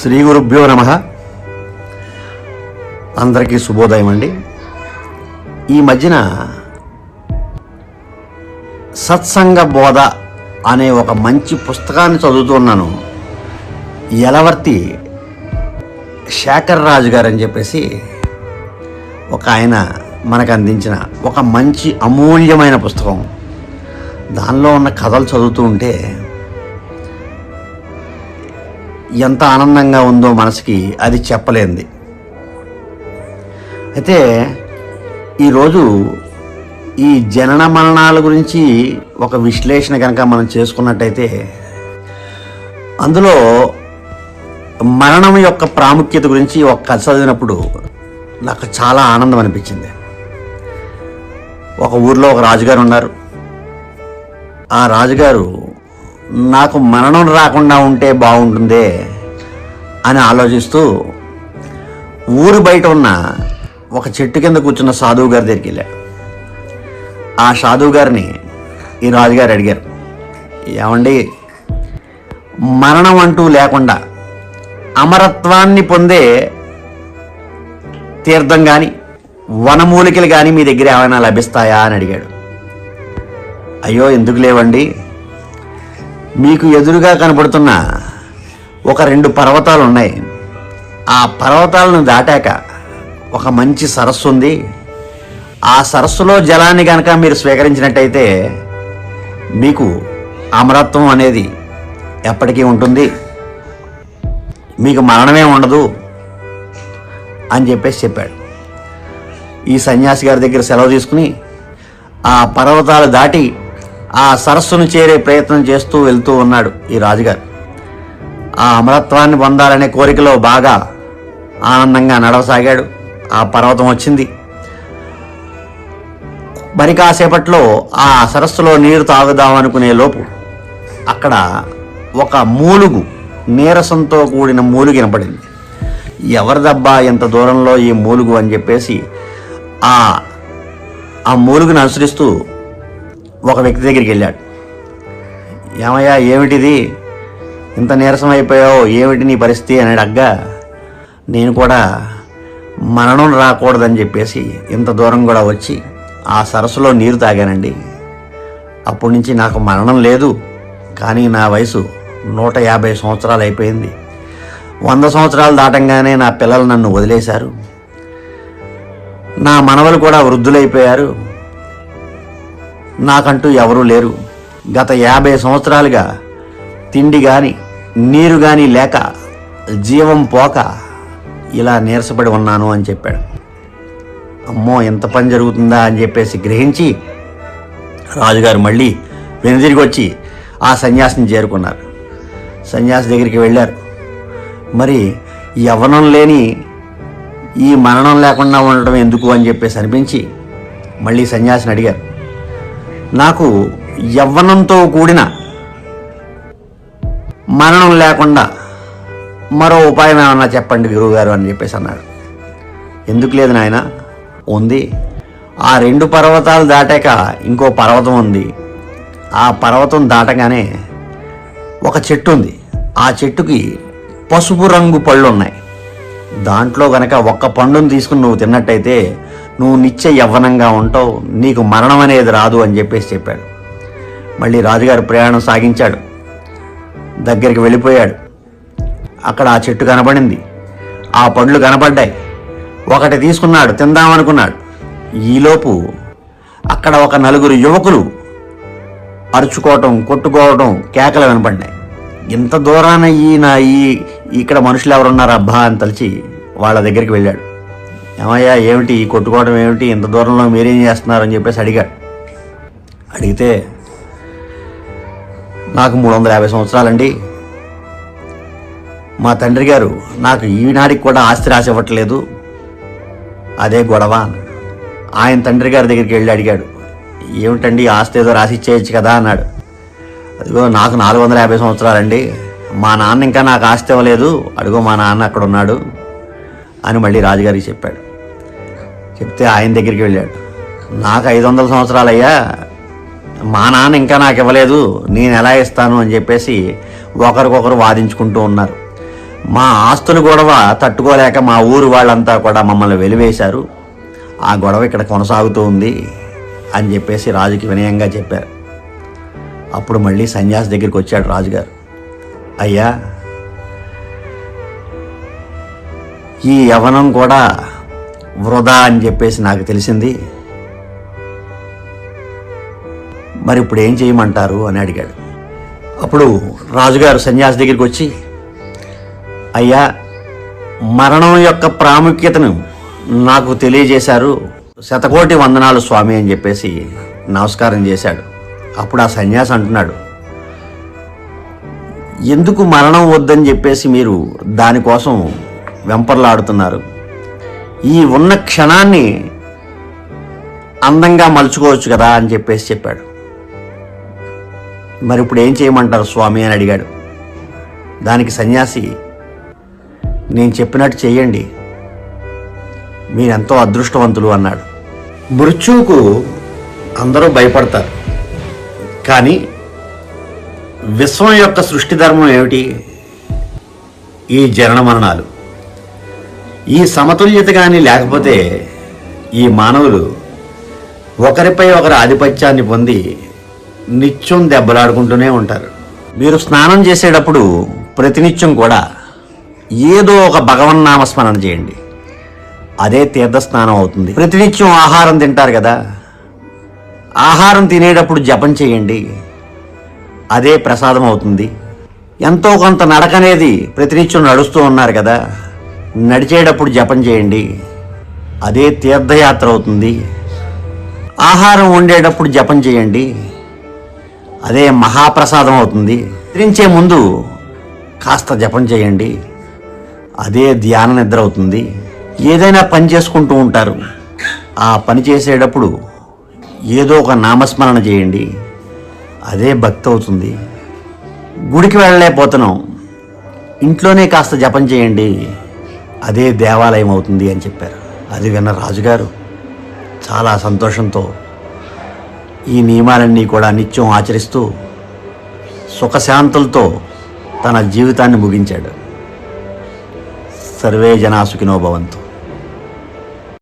శ్రీ గురుభ్యో నమ. అందరికీ శుభోదయం అండి ఈ మధ్యన సత్సంగ బోధ అనే ఒక మంచి పుస్తకాన్ని చదువుతున్నాను యలవర్తి శేఖర్ రాజు గారు అని చెప్పేసి ఒక ఆయన మనకు అందించిన ఒక మంచి అమూల్యమైన పుస్తకం. దానిలో ఉన్న కథలు చదువుతూ ఉంటే ఎంత ఆనందంగా ఉందో మనసుకి అది చెప్పలేంది. అయితే ఈరోజు ఈ జనన మరణాల గురించి ఒక విశ్లేషణ కనుక మనం చేసుకున్నట్టయితే అందులో మరణం యొక్క ప్రాముఖ్యత గురించి ఒక కథ చదివినప్పుడు నాకు చాలా ఆనందం అనిపించింది. ఒక ఊర్లో ఒక రాజుగారు ఉన్నారు. ఆ రాజుగారు నాకు మరణం రాకుండా ఉంటే బాగుంటుందే అని ఆలోచిస్తూ ఊరు బయట ఉన్న ఒక చెట్టు కింద కూర్చున్న సాధువు గారి దగ్గరికి వెళ్ళాడు ఆ సాధువు గారిని ఈ రాజుగారు అడిగారు ఏమండి మరణం అంటూ లేకుండా అమరత్వాన్ని పొందే తీర్థం కానీ వనమూలికలు కానీ మీ దగ్గర ఏమైనా లభిస్తాయా? అని అడిగాడు. అయ్యో ఎందుకు లేవండి? మీకు ఎదురుగా కనబడుతున్న ఒక రెండు పర్వతాలు ఉన్నాయి ఆ పర్వతాలను దాటాక ఒక మంచి సరస్సు ఉంది. ఆ సరస్సులో జలాన్ని కనుక మీరు స్వీకరించినట్టయితే మీకు అమరత్వం అనేది ఎప్పటికీ ఉంటుంది. మీకు మరణమే ఉండదు అని చెప్పేసి చెప్పాడు. ఈ సన్యాసి గారి దగ్గర సెలవు తీసుకుని ఆ పర్వతాలు దాటి ఆ సరస్సును చేరే ప్రయత్నం చేస్తూ వెళ్తూ ఉన్నాడు ఈ రాజుగారు. ఆ అమరత్వాన్ని పొందాలనే కోరికలో బాగా ఆనందంగా నడవసాగాడు. ఆ పర్వతం వచ్చింది. మరి కాసేపట్లో ఆ సరస్సులో నీరు తాగుదామనుకునే లోపు అక్కడ ఒక మూలుగు నీరసంతో కూడిన మూలుగు వినపడింది. ఎవరిదబ్బా ఎంత దూరంలో ఈ మూలుగు అని చెప్పేసి ఆ ఆ మూలుగును అనుసరిస్తూ ఒక వ్యక్తి దగ్గరికి వెళ్ళాడు. ఏమయ్యా ఏమిటిది? ఇంత నీరసం అయిపోయావు ఏమిటి నీ పరిస్థితి? అని అడగ్గా నేను కూడా మరణం రాకూడదని చెప్పేసి ఇంత దూరం కూడా వచ్చి ఆ సరస్సులో నీరు తాగానండి. అప్పటి నుంచి నాకు మరణం లేదు కానీ నా వయసు నూట యాభై సంవత్సరాలు అయిపోయింది. వంద సంవత్సరాలు దాటంగానే నా పిల్లలు నన్ను వదిలేశారు. నా మనవలు కూడా వృద్ధులైపోయారు. నాకంటూ ఎవరూ లేరు. గత యాభై సంవత్సరాలుగా తిండి కానీ నీరు కానీ లేక జీవం పోక ఇలా నీరసపడి ఉన్నాను అని చెప్పాడు. అమ్మో ఎంత పని జరుగుతుందా అని చెప్పేసి గ్రహించి రాజుగారు మళ్ళీ వెనుదిరిగి వచ్చి ఆ సన్యాసిని చేరుకున్నారు. సన్యాసి దగ్గరికి వెళ్ళారు. మరి యవనం లేని ఈ మరణం లేకుండా ఉండటం ఎందుకు అని చెప్పేసి అనిపించి మళ్ళీ సన్యాసిని అడిగారు. నాకు యవ్వనంతో కూడిన మరణం లేకుండా మరో ఉపాయం ఏమన్నా చెప్పండి గురువుగారు అని చెప్పేసి అన్నాడు ఎందుకు లేదు నాయన? ఉంది. ఆ రెండు పర్వతాలు దాటాక ఇంకో పర్వతం ఉంది. ఆ పర్వతం దాటగానే ఒక చెట్టు ఉంది. ఆ చెట్టుకి పసుపు రంగు పళ్ళు ఉన్నాయి. దాంట్లో గనక ఒక్క పండును తీసుకుని నువ్వు తిన్నట్టయితే నువ్వు నిత్య యవ్వనంగా ఉంటావు నీకు మరణం అనేది రాదు అని చెప్పేసి చెప్పాడు. మళ్ళీ రాజుగారు ప్రయాణం సాగించాడు. దగ్గరికి వెళ్ళిపోయాడు. అక్కడ ఆ చెట్టు కనబడింది. ఆ పండ్లు కనబడ్డాయి. ఒకటి తీసుకున్నాడు తిందామనుకున్నాడు. ఈలోపు అక్కడ ఒక నలుగురు యువకులు అరుచుకోవటం కొట్టుకోవటం కేకలు వినపడ్డాయి ఇంత దూరాన ఈయన ఈ ఇక్కడ మనుషులు ఎవరున్నారు అబ్బా అని తలిచి వాళ్ళ దగ్గరికి వెళ్ళాడు. ఏమయ్యా ఏమిటి? ఈ కొట్టుకోవడం ఏమిటి? ఇంత దూరంలో మీరేం చేస్తున్నారు అని చెప్పేసి అడిగాడు అడిగితే నాకు మూడు వందల యాభై సంవత్సరాలండి. మా తండ్రి గారు నాకు ఈనాడికి కూడా ఆస్తి రాసి ఇవ్వట్లేదు అదే గొడవ ఆయన తండ్రి గారి దగ్గరికి వెళ్ళి అడిగాడు. ఏమిటండి ఆస్తి ఏదో రాసి ఇచ్చేయచ్చు కదా అన్నాడు. అదిగో నాకు నాలుగు వందల యాభై సంవత్సరాలండి. మా నాన్న ఇంకా నాకు ఆస్తి ఇవ్వలేదు. అడుగో మా నాన్న అక్కడ ఉన్నాడు అని మళ్ళీ రాజుగారికి చెప్పాడు. చెప్తే ఆయన దగ్గరికి వెళ్ళాడు. నాకు ఐదు వందల సంవత్సరాలయ్యా మా నాన్న ఇంకా నాకు ఇవ్వలేదు నేను ఎలా ఇస్తాను అని చెప్పేసి ఒకరికొకరు వాదించుకుంటూ ఉన్నారు. మా ఆస్తుల గొడవ తట్టుకోలేక మా ఊరు వాళ్ళంతా కూడా మమ్మల్ని వెలివేశారు. ఆ గొడవ ఇక్కడ కొనసాగుతూ ఉంది అని చెప్పేసి రాజుకి వినయంగా చెప్పారు. అప్పుడు మళ్ళీ సన్యాసి దగ్గరికి వచ్చాడు రాజుగారు. అయ్యా ఈ యవనం కూడా వృధా అని చెప్పేసి నాకు తెలిసింది. మరి ఇప్పుడు ఏం చేయమంటారు అని అడిగాడు. అప్పుడు రాజుగారు సన్యాసి దగ్గరికి వచ్చి అయ్యా మరణం యొక్క ప్రాముఖ్యతను నాకు తెలియజేశారు శతకోటి వందనాలు స్వామి అని చెప్పేసి నమస్కారం చేశాడు. అప్పుడు ఆ సన్యాసి అంటున్నాడు ఎందుకు మరణం వద్దని చెప్పేసి మీరు దానికోసం వెంపర్లాడుతున్నారు? ఈ ఉన్న క్షణాన్ని అందంగా మలుచుకోవచ్చు కదా అని చెప్పేసి చెప్పాడు. మరి ఇప్పుడు ఏం చేయమంటారు స్వామి అని అడిగాడు. దానికి సన్యాసి నేను చెప్పినట్టు చెయ్యండి. మీరెంతో అదృష్టవంతులు అన్నాడు. మృత్యువుకు అందరూ భయపడతారు. కానీ విశ్వం యొక్క సృష్టి ధర్మం ఏమిటి? ఈ జనన మరణాలు. ఈ సమతుల్యత కానీ లేకపోతే ఈ మానవులు ఒకరిపై ఒకరు ఆధిపత్యాన్ని పొంది నిత్యం దెబ్బలాడుకుంటూనే ఉంటారు. మీరు స్నానం చేసేటప్పుడు ప్రతినిత్యం కూడా ఏదో ఒక భగవన్నామ స్మరణ చేయండి. అదే తీర్థ స్నానం అవుతుంది. ప్రతినిత్యం ఆహారం తింటారు కదా. ఆహారం తినేటప్పుడు జపం చేయండి. అదే ప్రసాదం అవుతుంది. ఎంతో కొంత నడక అనేది ప్రతినిత్యం నడుస్తూ ఉన్నారు కదా. నడిచేటప్పుడు జపం చేయండి. అదే తీర్థయాత్ర అవుతుంది. ఆహారం వండేటప్పుడు జపం చేయండి. అదే మహాప్రసాదం అవుతుంది. నిద్రించే ముందు కాస్త జపం చేయండి. అదే ధ్యాన నిద్ర అవుతుంది. ఏదైనా పని చేసుకుంటూ ఉంటారు. ఆ పని చేసేటప్పుడు ఏదో ఒక నామస్మరణ చేయండి. అదే భక్తి అవుతుంది. గుడికి వెళ్ళలేకపోతున్నాం. ఇంట్లోనే కాస్త జపం చేయండి. అదే దేవాలయం అవుతుంది అని చెప్పారు. అది విన్న రాజుగారు చాలా సంతోషంతో ఈ నియమాలన్నీ కూడా నిత్యం ఆచరిస్తూ సుఖశాంతులతో తన జీవితాన్ని ముగించాడు. సర్వే జనాసుకినో భవంతు.